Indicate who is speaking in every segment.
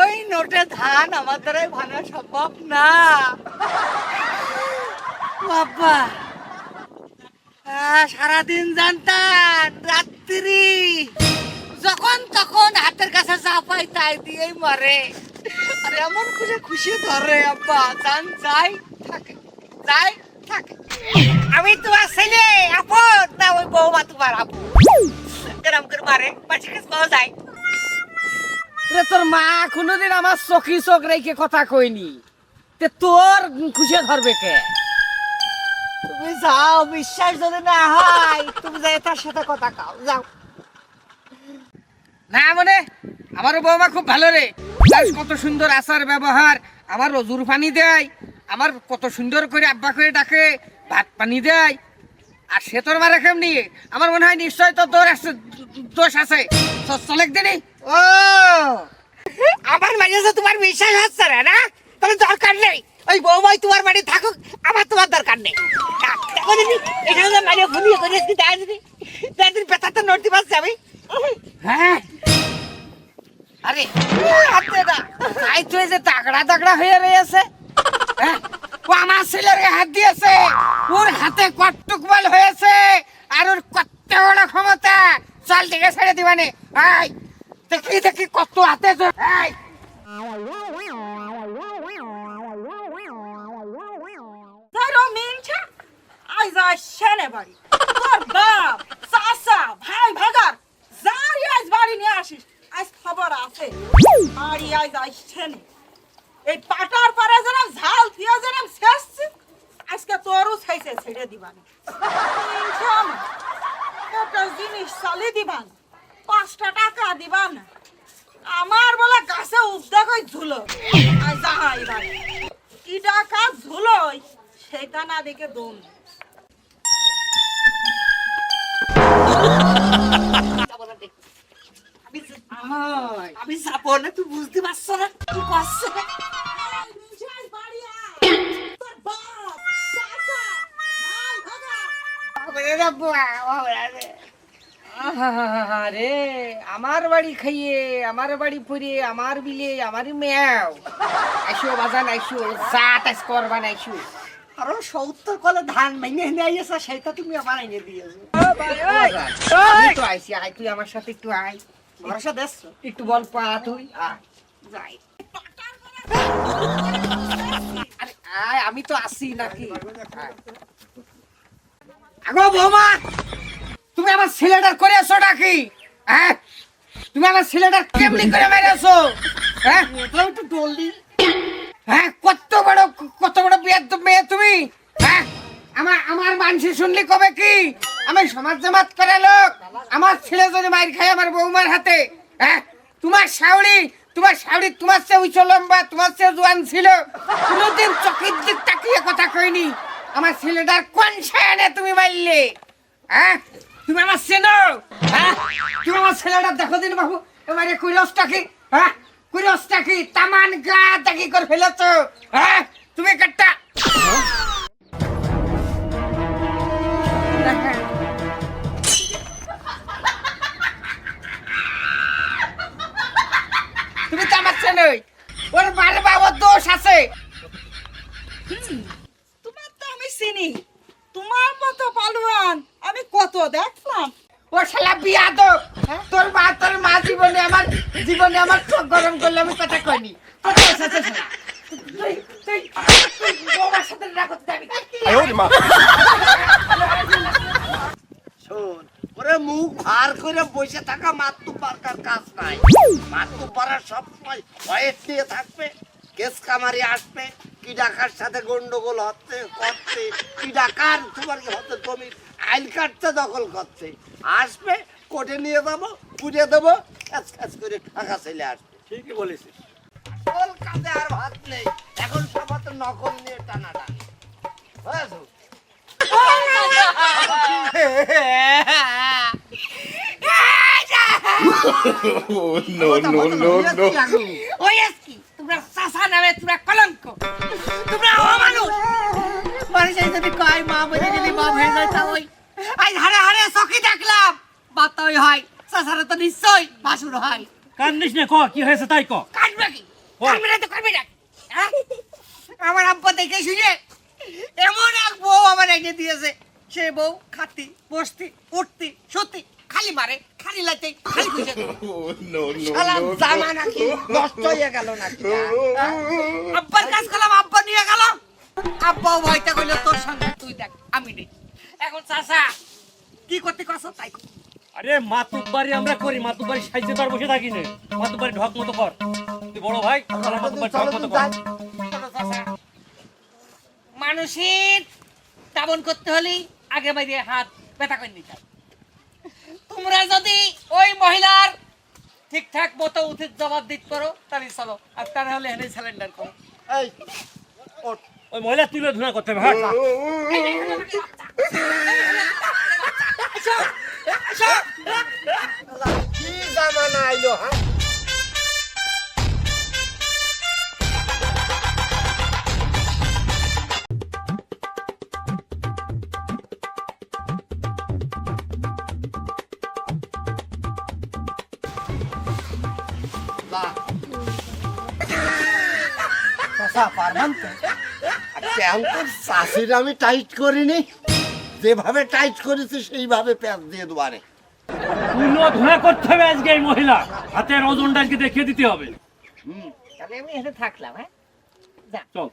Speaker 1: ওই নোটে ধান সম্ভব না। সারাদিন জানতাম, রাত্রি। যখন তখন হাতের কাছে যা পাই তাই দিয়েই মরে। আর এমন খুশি খুশি ধরে আব্বা জান যাই থাকে যাই থাকে। আমি তোমার ছেলে আপন। না ওই বৌমা তোমার আপন এরম করে মারে কাছে পাওয়া যায়।
Speaker 2: রে তোর মা কোনোদিন আমার চকি চোখ রেখে কথা কইনি। তে তোর খুশি ধরবে কে?
Speaker 1: তুমি যাও বিশ্বাস যদি না হয় তুমি যাই তার সাথে কথা কাও যাও।
Speaker 2: না মানে আমার বৌমা খুব ভালো রে। কত সুন্দর আচার ব্যবহার আমার রজুর পানি দেয় আমার কত সুন্দর করে আব্বা করে ডাকে। ভাত পানি দেয়। আর সে তোর মারা কেমনি আমার মনে হয় নিশ্চয় তো তোর আছে দোষ আছে। চ- চলে দিনই
Speaker 1: ও! আমার মাঝে তোমার বিশ্বাস হচ্ছে না না? তাহলে দরকার নেই। ওই বৌমাই তোমার বাড়ি থাকুক আমার তোমার দরকার নেই। দেখো এখানে মারিয়ে ভুলিয়ে করে দেয় দিদি। দেয় দিদি পেতাতে নড়তে পারছি আমি।
Speaker 2: হ্যাঁ। আরে
Speaker 1: হাতে না।
Speaker 2: তাই তুই যে তাগড়া তাগড়া হয়ে রয়েছে। হ্যাঁ? আমার ছেলের হাত দিয়েছে। ওর হাতে কটুক বল হয়েছে আর ওর কত বড় ক্ষমতা। চল দিকে ছেড়ে দিবানে। আই দেখি দেখি কত হাতে এই।
Speaker 1: ধরো মিনছে, আজ আসছে না বাড়ি। তোর বাপ, চাচা, ভাই ভাগার, যারই আজ বাড়ি নিয়ে আসিস, আজ খবর আছে। বাড়ি আজ আসছে না। এই পাটার পরে যেরম ঝাল, দিয়ে যেরম শেষছে, আজকে তোরও ছেড়ে ছেড়ে দিবানি। জিনিস চালি দিবান, পাঁচটা টাকা দিবান। আমার বলে গাছে উদ্যোগ ওই ঝুলো কি টাকা ঝুলোই সেটা না দেখে দম
Speaker 2: আয়।
Speaker 1: আমি যাব না তুই বুঝতে পারছ না? কি করছে
Speaker 2: আরে আমার বাড়ি খাইয়ে আমার বাড়ি পুরে আমার বিলে আমার মেয়াও। আইসো বাজান আইসো যা তাস করবান আইসো।
Speaker 1: আরও সত্তর কলে ধান ভেঙে এনে আইয়েছে সেটা তুমি আমার এনে দিয়েছ।
Speaker 2: তো আইসি আয় তুই আমার সাথে একটু আয়।
Speaker 1: ভরসা
Speaker 2: একটু বল পা তুই।
Speaker 1: যাই।
Speaker 2: আয় আমি তো আসি নাকি? আগো বৌমা তুমি আমার ছেলেটার করে এসো নাকি? হ্যাঁ? তুমি আমার ছেলেটার কেমনি করে মেরেছো হ্যাঁ?
Speaker 1: একটু ডললি
Speaker 2: হ্যাঁ কত বড় কত বড় বিয়ের তো মেয়ে তুমি? আমার আমার মানসি শুনলি কবে কি? আমি সমাজ জামাত করে লোক। আমার ছেলে যদি মাইর খায় আমার বৌমার হাতে হ্যাঁ? তোমার শাওড়ি তোমার শাওড়ি তোমার চেয়ে উঁচু লম্বা, তোমার চেয়ে জোয়ান ছিল। কোনোদিন চোখের দিক তাকিয়ে কথা কইনি। আমার ছেলেটার কোন সায়ানে তুমি মারলে? হ্যাঁ? তুমি আমার চেনো? হ্যাঁ? তুমি আমার ছেলেটা দেখো দিন বাবু। এবারে কুইরসটা কি? হ্যাঁ? কুইরসটা কি? তামান গা দেখি করে ফেলেছ? হ্যাঁ? তুমি কাটটা তুমি আমার চেনই ওর বারে বাবার দোষ আছে
Speaker 1: তোমার তো আমি চিনি তোমার মতো পালুয়ান আমি কত দেখলাম
Speaker 2: ও শালা বিয়া দো তোর মা তোর মা জীবনে আমার জীবনে আমার চোখ গরম করলে আমি কথা কইনি তুই তুই বৌমার সাথে করতে যাবি
Speaker 3: শোন ওরে মুখ ভার বসে থাকা মাতৃ পারকার কাজ নাই মাতৃ পাড়া সবসময় ভয়ের দিয়ে থাকবে কেস কামারি আসবে কি ডাকার সাথে গন্ডগোল হচ্ছে করছে কি ডাকার তোমার কি হতে জমি আইল কাটতে দখল করছে আসবে কোর্টে নিয়ে যাব বুঝে দেবো খ্যাচ খ্যাচ করে টাকা চলে আসবে ঠিকই বলেছিস কাঁধে আর ভাত নেই এখন সব হাতে নকল নিয়ে টানা টানি বুঝেছ no, no, no, no.
Speaker 2: ওই এসকি তোমরা চাষা নামে তোমরা কলঙ্ক তোমরা অমানুষ মানুষের যদি কয় মা বলে যদি মা হয়ে যায় তা ওই আজ হারে হারে চকি দেখলাম বাত ওই হয় চাষারা তো নিশ্চয়ই বাসুর হয়
Speaker 4: কান্দিস না ক কি হয়েছে তাই ক
Speaker 2: কাটবে কি কাটবে না তো কাটবে না? আমার আব্বা দেখে শুনে এমন এক বউ আমার এনে দিয়েছে সে বউ খাতি বসতি উঠতি সত্যি খালি মারে খালি লাইতে খালি খুঁজে। শালা
Speaker 3: no,
Speaker 2: জামা নাকি নষ্ট হয়ে গেল নাকি? হ্যাঁ? আব্বার কাজ করলাম আব্বা নিয়ে গেল আব্বাও ভয়তে কইলো তোর সঙ্গে তুই দেখ আমি নেই। এখন চাষা কি করতে কস তাই
Speaker 4: আরে মাতুক বাড়ি আমরা করি মাতুক বাড়ি সাইজে তো আর বসে থাকি না। মাতুক বাড়ি ঢক মতো কর। তুই বড় ভাই তাহলে মাতুক বাড়ি ঢক মতো কর।
Speaker 2: মানুষের দাবন করতে হলে আগে বাইরে হাত ব্যথা করে নিতে হয়। তোমরা যদি ওই মহিলার ঠিকঠাক মতো উচিত জবাব দিতে পারো তাহলে চলো। আর তা না হলে এনে স্যালেন্ডার করো।
Speaker 3: এই,
Speaker 4: ওই মহিলা তুলে ধুনা করতে ভাগ হ্যাঁ
Speaker 3: কি জামানা আইলো হ্যাঁ?
Speaker 2: তো
Speaker 3: চাষির আমি টাইট করিনি। যেভাবে টাইট করেছি সেইভাবে প্যাঁচ দিয়ে দুবারে।
Speaker 4: তুলো ধুনা করতে হবে আজকে এই মহিলা। হাতের ওজনটা আজকে দেখিয়ে দিতে হবে।
Speaker 2: তাহলে আমি এখানে থাকলাম হ্যাঁ?
Speaker 4: চল।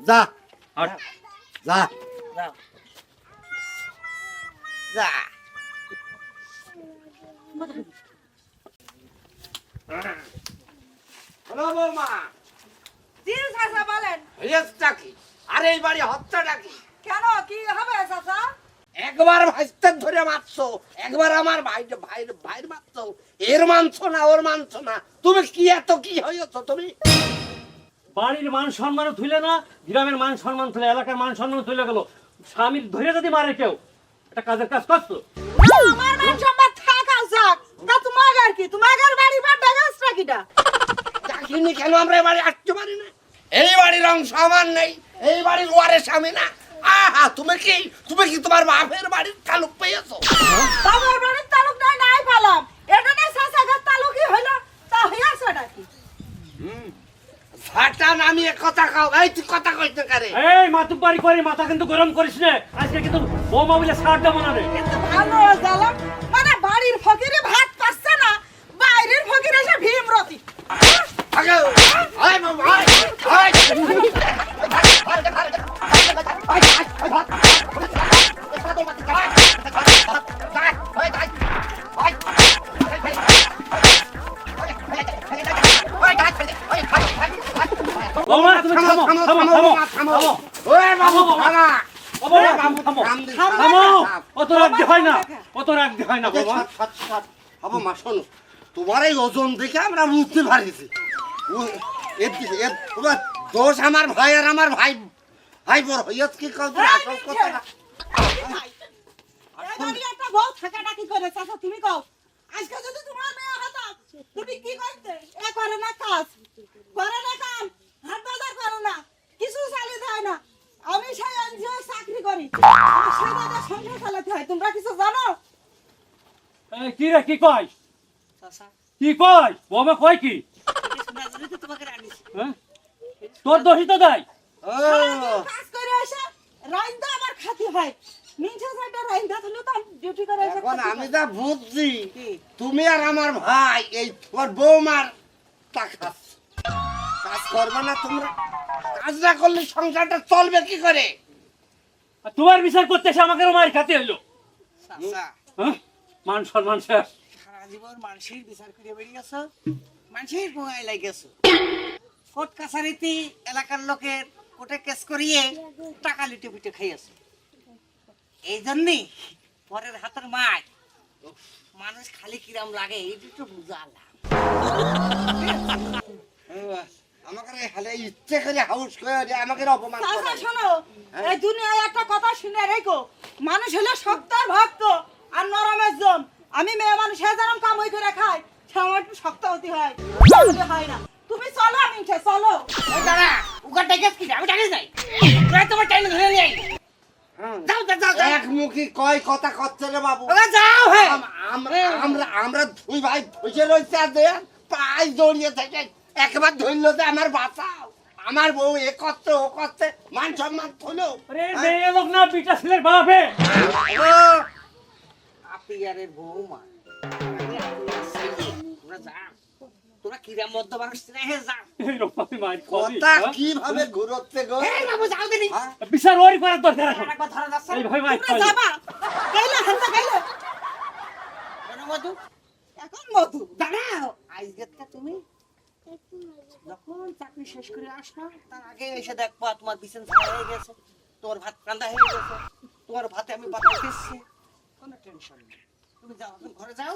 Speaker 3: যা।
Speaker 4: আর
Speaker 3: যা।
Speaker 2: যা।
Speaker 3: হ্যালো বৌমা।
Speaker 1: চাচা বলেন।
Speaker 3: কি আর এই বাড়ি হত্যাটা কি
Speaker 1: কেন? কি হবে চাচা
Speaker 3: একবার ভাইস্তার ধরে মারছো একবার আমার ভাই ভাইয়ের মারছো। এর মানছো না ওর মানছো না। তুমি কি এত কি হয়েছো তুমি?
Speaker 4: বাড়ির মান সম্মান তুলে না গ্রামের মান সম্মান তুলে এলাকার মান সম্মান তুলে গেল। স্বামীর ধরে যদি মারে কেউ এটা কাজের কাজ করছ?
Speaker 1: আমার মান সম্মান থাকা যাক তা তোমার আর কি? তোমার বাড়ি বা ডাগাসটা
Speaker 3: দেখিনি কেন? আমরা এ বাড়ি আসতে পারি না। এই বাড়ির অংশ আমার নেই এই বাড়ির ওয়ারেস আমি না। আহা তুমি কি তুমি কি তোমার বাপের বাড়ির তালুক পেয়েছ?
Speaker 1: বাবার বাড়ির তালুক নাই নাই পালাম। এটা না চাচা তালুকই হইল তা হইয়াছে নাকি?
Speaker 3: ঝাঁটা নামিয়ে কথা খাও এই তুই কথা কইতে কারে?
Speaker 4: এই মাতুক বাড়ি করে মাথা কিন্তু গরম করিস না। আজকে কিন্তু বৌমা বলে সার দেবো না রে।
Speaker 1: কিন্তু ভালো জ্বালাম। মানে বাড়ির ফকিরে ভাত পাচ্ছে না বাইরের ফকির এসে ভীমরতি
Speaker 4: হয় হয়
Speaker 3: তোমার এই ওজন দেখে আমরা বুঝতে পারিছি ও- দোষ আমার ভাই আর আমার ভাই ভাই বড় হইয়াছ কি কল আসল কথা
Speaker 1: একটা বউ থাকাটা কি করে? চাচা তুমি কও। আজকে তোমার তুমি কি করতে? না কাজ। করে না কাম। হাট বাজার করে না। কিছু চালিয়ে দেয় না। আমি সেই এনজিও চাকরি করি। সংসার চালাতে হয়। তোমরা কিছু জানো?
Speaker 4: কি রে কি কয়? কি কয়? বৌমা কয় কি
Speaker 2: শোনা জন্য তো তোমাকে রাখিস
Speaker 4: হ্যাঁ? তোর দোষই তো দেয়
Speaker 3: ও,
Speaker 1: কাজ করে এসে রাইন্দা আমার খাতি হয়।
Speaker 3: আমি যা বুঝছি তুমি আর আমার ভাই এই তোমার বৌমার কাজ করবে না তোমরা। কাজ না করলে সংসারটা চলবে কি করে?
Speaker 4: তোমার বিচার করতে এসে আমাকে মার খাতে হইল।
Speaker 2: চাচা
Speaker 4: হ্যাঁ? মান সম্মান শেষ।
Speaker 2: সারা জীবন মানুষের বিচার করে বেরিয়েছ মানুষের ভোগায় লাগেছ কোর্ট কাছারিতে এলাকার লোকের কোর্টে কেস করিয়ে টাকা লুটে পুটে খাইয়েছ এই জন্যে পরের হাতের মায় মানুষ খালি কিরাম লাগে এটা তো বুঝালাম
Speaker 3: আমাকে হালে ইচ্ছে করে হাউস করে আমাকে অপমান করে
Speaker 1: শোনো এই দুনিয়ায় একটা কথা শুনে রেখো মানুষ হলে ভক্ত আর নরমের জন আমি মেয়ে মানুষ হয়ে যেরকম কামই করে খাই সে আমার একটু শক্ত হতে হয়। তাহলে হয় না। তুমি চলো আমি চলো।
Speaker 5: ওই দাঁড়া উগার টাইগার কি আমি টাইগার যাই। তোরা তোমার টাইম ধরে নিয়ে আই যাও যাও যাও যাও।
Speaker 3: কয় কথা করছে রে বাবু?
Speaker 5: যাও হে
Speaker 3: আম- আমরা আমরা আমরা দুই ভাই বসে রয়েছে আর পায়ে জড়িয়ে থেকে একবার ধরলো যে আমার বাঁচাও। আমার বউ এ করছে ও করছে মান সম্মান হলো
Speaker 4: আরে মেয়ে লোক না পিটা ছেলের বাপ হে।
Speaker 5: আপিয়ারের আপিয়ার ছেলে। তোরা তোরা মানুষ হে
Speaker 3: কথা
Speaker 4: হ্যাঁ?
Speaker 3: কীভাবে ঘুরোচ্ছে গো?
Speaker 5: এই বাবু যাও দিনি
Speaker 3: হ্যাঁ?
Speaker 4: বিচার ওরই করার দরকার এখন
Speaker 5: একবার ধরা যাচ্ছে
Speaker 4: এই ভাই মার
Speaker 1: তোমরা যাবা। গাইলে হান্তা গাইলে।
Speaker 5: কেন মধু?
Speaker 1: এখন মধু।
Speaker 5: দাঁড়াও। আজকেরটা তুমি যখন চাকরি শেষ করে আসলো তার আগে এসে দেখব তোমার বিছান ছাড়া হয়ে গেছে তোমার ভাত কান্দা হয়ে গেছে তোমার ভাতে আমি বাতাস দিচ্ছি। কোনো টেনশন নেই। তুমি যাও তুমি ঘরে যাও।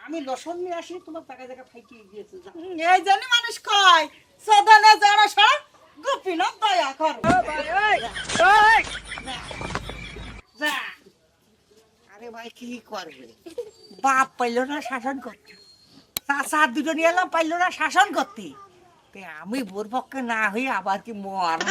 Speaker 5: আমি লসন নিয়ে আসি তোমার টাকা জায়গা
Speaker 1: হুম, এই জন্য মানুষ কয় সদনে যারা সব গুপি না দয়া কর।
Speaker 5: আরে ভাই কি করবে? বাপ পাইলো না শাসন করতে। চাষা দুটো নিয়ে এলাম পাইলো না শাসন করতে। তে আমি বোর পক্ষে না হয়ে আবার কি মারবো?